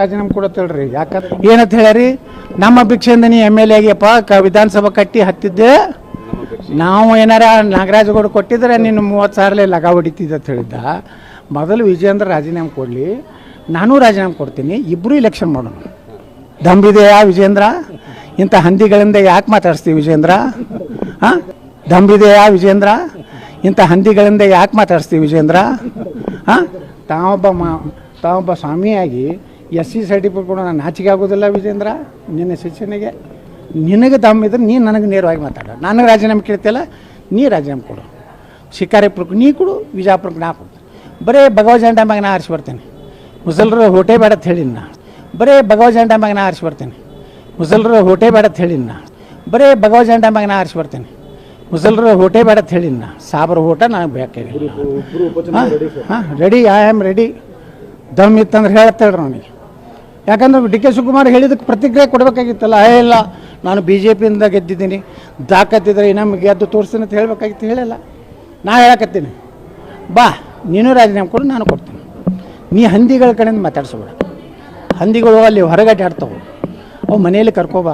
ರಾಜೀನಾಮೆ ಕೊಡತ್ತೇಳ್ರಿ. ಯಾಕಂದ್ರೆ ಏನಂತ ಹೇಳ್ರಿ ನಮ್ಮ ಭಿಕ್ಷೆಯಿಂದ ನೀ ಎಂ ಎಲ್ ಆಗಿಯಪ್ಪ, ಕ ವಿಧಾನಸಭಾ ಕಟ್ಟಿ ಹತ್ತಿದ್ದೆ. ನಾವು ಏನಾರ ನಾಗರಾಜಗೌಡ ಕೊಟ್ಟಿದ್ರೆ ನೀನು ಮೂವತ್ತು ಸಾವಿರಲೇ ಲಗ ಹೊಡಿತಿದ್ದೆ ಅಂತ ಹೇಳಿದ್ದ. ಮೊದಲು ವಿಜೇಂದ್ರ ರಾಜೀನಾಮೆ ಕೊಡಲಿ. ನಾನು ರಾಜೀನಾಮೆ ಕೊಡ್ತೀನಿ. ಇಬ್ಬರೂ ಇಲೆಕ್ಷನ್ ಮಾಡೋಣ. ದಂಬಿದೆಯಾ ವಿಜೇಂದ್ರ ಇಂಥ ಹಂದಿಗಳಿಂದ ಯಾಕೆ ಮಾತಾಡಿಸ್ತೀವಿ ವಿಜೇಂದ್ರ ಹಾಂ ದಂಬಿದೆಯಾ ವಿಜೇಂದ್ರ ಇಂಥ ಹಂದಿಗಳಿಂದ ಯಾಕೆ ಮಾತಾಡಿಸ್ತೀವಿ ವಿಜೇಂದ್ರ ಹಾಂ ತಾವೊಬ್ಬ ಮಾ ತಾವೊಬ್ಬ ಸ್ವಾಮಿಯಾಗಿ ಎಸ್ ಸಿ ಸರ್ಟಿಫಿಕೇಟ್ ಕೊಡೋ ನಾನು ನಾಚಿಕೆ ಆಗೋದಿಲ್ಲ ವಿಜೇಂದ್ರ ನಿನ್ನ ಶಿಕ್ಷಣಿಗೆ. ನಿನಗೆ ದಮ್ಮಿದ್ರೆ ನೀನು ನನಗೆ ನೇರವಾಗಿ ಮಾತಾಡೋ. ನನಗೆ ರಾಜೀನಾಮೆ ಕೇಳ್ತಿಲ್ಲ ನೀ ರಾಜೀನಾಮೆ ಕೊಡು. ಶಿಕಾರಿಪುರಕ್ಕೆ ನೀ ಕೊಡು ವಿಜಾಪುರಕ್ಕೆ ನಾ ಕೊಡು ಬರೇ ಭಗವ ಜಂಡ ಮ್ಯಾಗ ನಾ ಆರಿಸಿ ಬರ್ತೇನೆ. ಮುಸಲ್ರು ಹೋಟೆ ಬೇಡ ಅಂತ ಹೇಳಿನ ನಾ ಬರೇ ಭಗವ ಜಂಡ ಮ್ಯಾಗ ನಾ ಆರಿಸಿ ಬರ್ತೇನೆ. ಮುಸಲ್ರು ಹೋಟೆ ಬೇಡ ಅಂತ ಹೇಳಿನ ನಾ ಬರೇ ಭಗವ ಜಂಡ ಮ್ಯಾಗ ನಾ ಆರಿಸಿ ಬರ್ತೇನೆ. ಮುಸಲ್ರು ಹೋಟೆ ಬೇಡ ಅಂತ ಹೇಳಿನ ನಾ ಹೋಟ ಊಟ ನನಗೆ ಬೇಕಾಗಿ ಹಾಂ ರೆಡಿ ಐ ಆಮ್ ರೆಡಿ ದಮ್ ಇತ್ತಂದ್ರೆ ಹೇಳತ್ತೇಳ್ರಿ ಅವನಿಗೆ ಯಾಕಂದ್ರೆ ಡಿ ಕೆ ಶಿವಕುಮಾರ್ ಹೇಳಿದಕ್ಕೆ ಪ್ರತಿಕ್ರಿಯೆ ಕೊಡಬೇಕಾಗಿತ್ತಲ್ಲ ಏ ಇಲ್ಲ, ನಾನು ಬಿ ಜೆ ಪಿಯಿಂದ ಗೆದ್ದಿದ್ದೀನಿ, ದಾಖತ್ತಿದ್ರೆ ಇನ್ನೊಮ್ಮೆ ಗೆದ್ದು ತೋರಿಸ್ತೀನಿ ಅಂತ ಹೇಳಬೇಕಾಗಿತ್ತು, ಹೇಳಿಲ್ಲ. ನಾ ಹೇಳಕತ್ತೀನಿ. ಬಾ, ನೀನು ರಾಜೀನಾಮೆ ಕೊಡು, ನಾನು ಕೊಡ್ತೀನಿ. ನೀ ಹಂದಿಗಳ ಕಡೆಯಿಂದ ಮಾತಾಡ್ಸಬೇಡ. ಹಂದಿಗಳು ಅಲ್ಲಿ ಹೊರಗಡೆ ಆಡ್ತಾವೆ. ಅವು ಮನೆಯಲ್ಲಿ ಕರ್ಕೋಬಾರ್ದು.